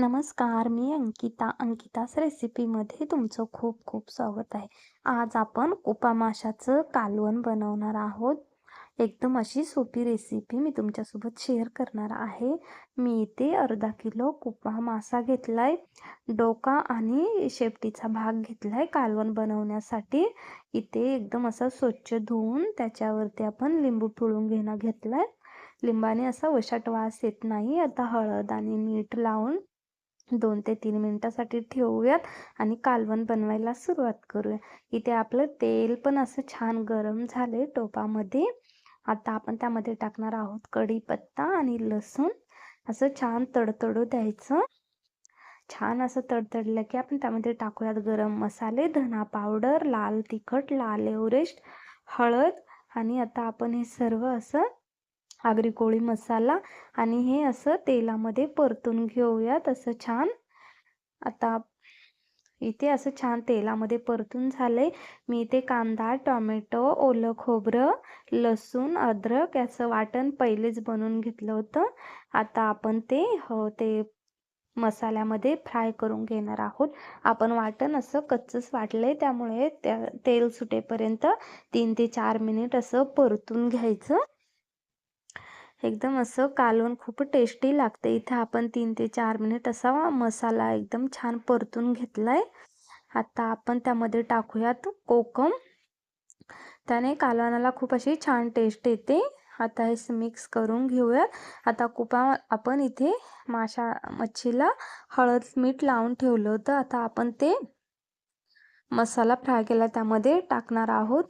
नमस्कार मी अंकिता. अंकिताच रेसिपीमध्ये तुमचं खूप खूप स्वागत आहे. आज आपण कुपामाशाचं कालवण बनवणार आहोत. एकदम अशी सोपी रेसिपी मी तुमच्यासोबत शेअर करणार आहे. मी इथे अर्धा किलो कुपा मासा घेतलाय. डोका आणि शेपटीचा भाग घेतलाय कालवण बनवण्यासाठी. इथे एकदम असं स्वच्छ धुवून त्याच्यावरती आपण लिंबू पिळून घेणं घेतलाय. लिंबाने असा वशाट वास येत नाही. आता हळद आणि मीठ लावून दोन ते तीन मिनटासाठी ठेवूयात आणि कालवण बनवायला सुरुवात करूया. इथे आपलं तेल पण असं छान गरम झाले टोपामध्ये. आता आपण त्यामध्ये टाकणार आहोत कढीपत्ता आणि लसूण. असं छान तडतडू द्यायचं. छान असं तडतडलं की आपण त्यामध्ये टाकूयात गरम मसाले धना पावडर लाल तिखट लाल एव्हरेस्ट हळद आणि आता आपण हे सर्व असं आगरी कोळी मसाला आणि हे असं तेलामध्ये परतून घेऊयात. असं छान. आता इथे असं छान तेलामध्ये परतून झाले मी इथे कांदा टोमॅटो ओलं खोबरं लसूण अद्रक याचं वाटण पहिलेच बनवून घेतलं होतं. आता आपण ते हो ते मसाल्यामध्ये फ्राय करून घेणार आहोत. आपण वाटण असं कच्चंच वाटलंय त्यामुळे त्या तेल सुटेपर्यंत तीन ते चार मिनिट असं परतून घ्यायचं. एकदम असं कालवण खूप टेस्टी लागते. इथे आपण तीन ते चार मिनिट असा मसाला एकदम छान परतून घेतलाय. आता आपण त्यामध्ये टाकूयात कोकम. त्याने कालवणाला खूप अशी छान टेस्ट येते. आता हे मिक्स करून घेऊयात आता कुपा आपण इथे माशा मच्छीला हळद मीठ लावून ठेवलं होतं. आता आपण ते मसाला फ्राय केला त्यामध्ये टाकणार आहोत.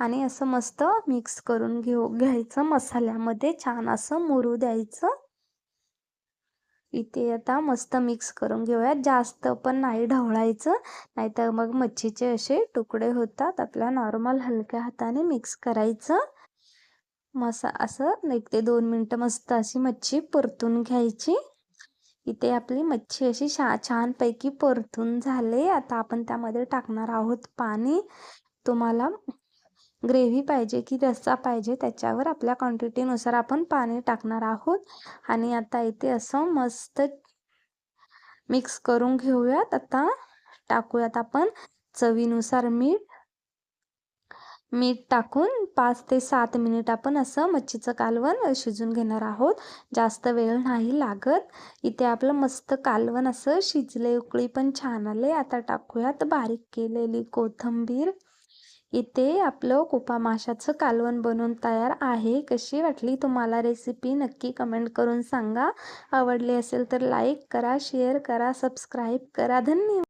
आणि असं मस्त मिक्स करून घेऊ घ्यायचं मसाल्यामध्ये छान असं मुरू द्यायचं. इथे आता मस्त मिक्स करून घेऊयात. जास्त पण नाही ढवळायचं नाहीतर मग मच्छीचे असे तुकडे होतात. आपल्या नॉर्मल हलक्या हाताने मिक्स करायचं. मसा असं एक ते दोन मिनटं मस्त अशी मच्छी परतून घ्यायची. इथे आपली मच्छी अशी छा छानपैकी परतून झाले. आता आपण त्यामध्ये टाकणार आहोत पाणी. तुम्हाला ग्रेव्ही पाहिजे की रस्सा पाहिजे त्याच्यावर आपल्या क्वांटिटीनुसार आपण पाणी टाकणार आहोत. आणि आता इथे असं मस्त मिक्स करून घेऊयात. आता टाकूयात आपण चवीनुसार मीठ. मीठ टाकून पाच ते सात मिनिट आपण असं मच्छीचं कालवण शिजून घेणार आहोत. जास्त वेळ नाही लागत. इथे आपलं मस्त कालवण असं शिजले उकळी पण छान आले आता टाकूयात बारीक केलेली कोथंबीर. इथे आपलं कोपा माशाचं कालवण बनवून तयार आहे. कशी वाटली तुम्हाला रेसिपी नक्की कमेंट करून सांगा. आवडली असेल तर लाईक करा शेअर करा सबस्क्राईब करा. धन्यवाद.